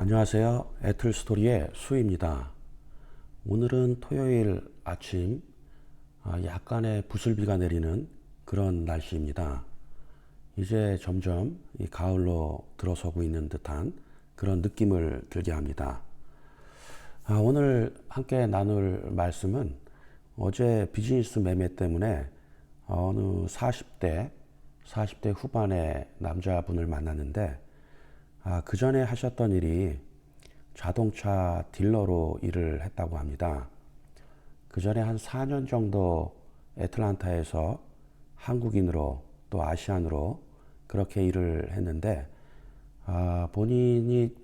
안녕하세요. 애틀스토리의 수입니다. 오늘은 토요일 아침 아, 약간의 부슬비가 내리는 그런 날씨입니다. 이제 점점 이 가을로 들어서고 있는 듯한 그런 느낌을 들게 합니다. 아, 오늘 함께 나눌 말씀은 어제 비즈니스 매매 때문에 어느 40대, 40대 후반의 남자분을 만났는데 아, 그 전에 하셨던 일이 자동차 딜러로 일을 했다고 합니다. 그 전에 한 4년 정도 애틀란타에서 한국인으로 또 아시안으로 그렇게 일을 했는데 아, 본인이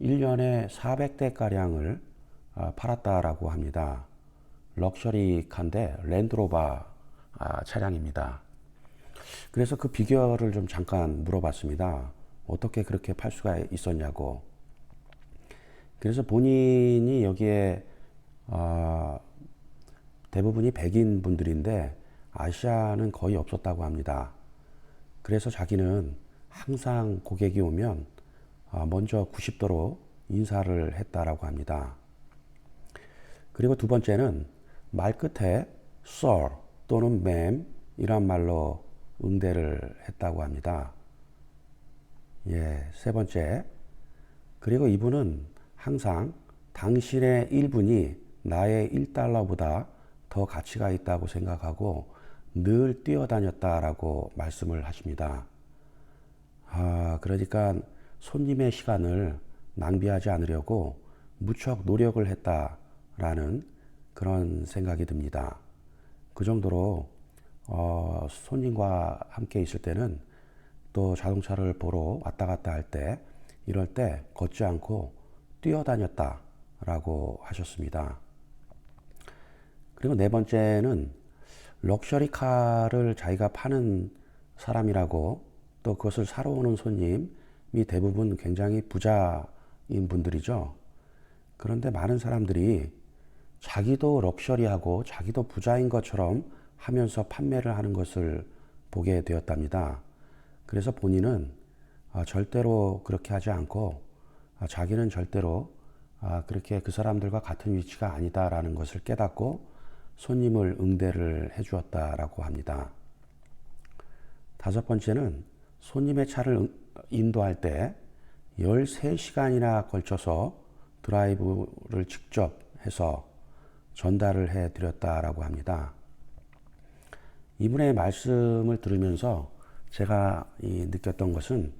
1년에 400대 가량을 아, 팔았다라고 합니다. 럭셔리 칸데 랜드로버 아, 차량입니다. 그래서 그 비결을 좀 잠깐 물어봤습니다. 어떻게 그렇게 팔 수가 있었냐고. 그래서 본인이 여기에 아, 대부분이 백인 분들인데 아시아는 거의 없었다고 합니다. 그래서 자기는 항상 고객이 오면 아, 먼저 90도로 인사를 했다라고 합니다. 그리고 두 번째는 말 끝에 sir 또는 ma'am 이란 말로 응대를 했다고 합니다. 예, 세 번째. 그리고 이분은 항상 당신의 1분이 나의 1달러보다 더 가치가 있다고 생각하고 늘 뛰어다녔다라고 말씀을 하십니다. 아, 그러니까 손님의 시간을 낭비하지 않으려고 무척 노력을 했다라는 그런 생각이 듭니다. 그 정도로 어, 손님과 함께 있을 때는 또 자동차를 보러 왔다 갔다 할 때 이럴 때 걷지 않고 뛰어다녔다 라고 하셨습니다. 그리고 네 번째는 럭셔리 카를 자기가 파는 사람이라고 또 그것을 사러 오는 손님이 대부분 굉장히 부자인 분들이죠. 그런데 많은 사람들이 자기도 럭셔리하고 자기도 부자인 것처럼 하면서 판매를 하는 것을 보게 되었답니다. 그래서 본인은 아, 절대로 그렇게 하지 않고 아, 자기는 절대로 아, 그렇게 그 사람들과 같은 위치가 아니다라는 것을 깨닫고 손님을 응대를 해주었다라고 합니다. 다섯 번째는 손님의 차를 인도할 때 13시간이나 걸쳐서 드라이브를 직접 해서 전달을 해 드렸다라고 합니다. 이분의 말씀을 들으면서 제가 느꼈던 것은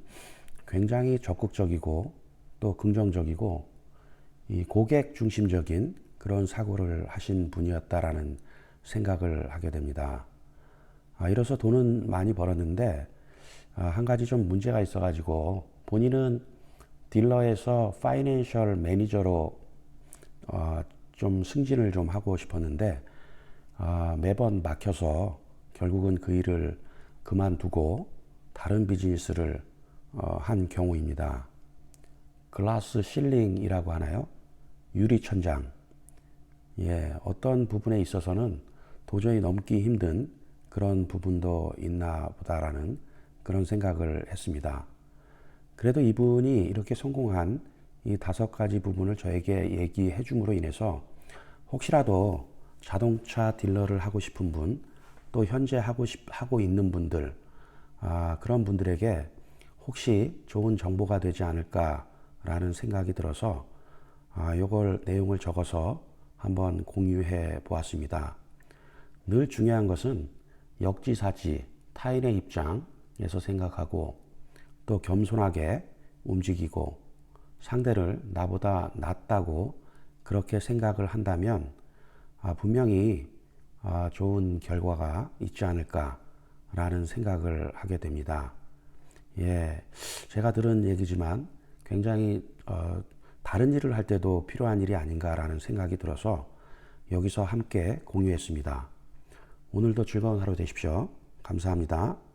굉장히 적극적이고 또 긍정적이고 이 고객 중심적인 그런 사고를 하신 분이었다라는 생각을 하게 됩니다. 아, 이로써 돈은 많이 벌었는데 아, 한 가지 좀 문제가 있어가지고 본인은 딜러에서 파이낸셜 매니저로 어, 좀 승진을 좀 하고 싶었는데 아, 매번 막혀서 결국은 그 일을 그만두고 다른 비즈니스를 어, 한 경우입니다. 글라스 실링이라고 하나요? 유리 천장. 예, 어떤 부분에 있어서는 도저히 넘기 힘든 그런 부분도 있나 보다라는 그런 생각을 했습니다. 그래도 이분이 이렇게 성공한 이 다섯 가지 부분을 저에게 얘기해 줌으로 인해서 혹시라도 자동차 딜러를 하고 싶은 분, 또 현재 하고 싶, 하고 있는 분들, 아, 그런 분들에게 혹시 좋은 정보가 되지 않을까라는 생각이 들어서 아, 요걸 내용을 적어서 한번 공유해 보았습니다. 늘 중요한 것은 역지사지, 타인의 입장에서 생각하고 또 겸손하게 움직이고 상대를 나보다 낫다고 그렇게 생각을 한다면 아, 분명히 아, 좋은 결과가 있지 않을까라는 생각을 하게 됩니다. 예, 제가 들은 얘기지만 굉장히 어, 다른 일을 할 때도 필요한 일이 아닌가라는 생각이 들어서 여기서 함께 공유했습니다. 오늘도 즐거운 하루 되십시오. 감사합니다.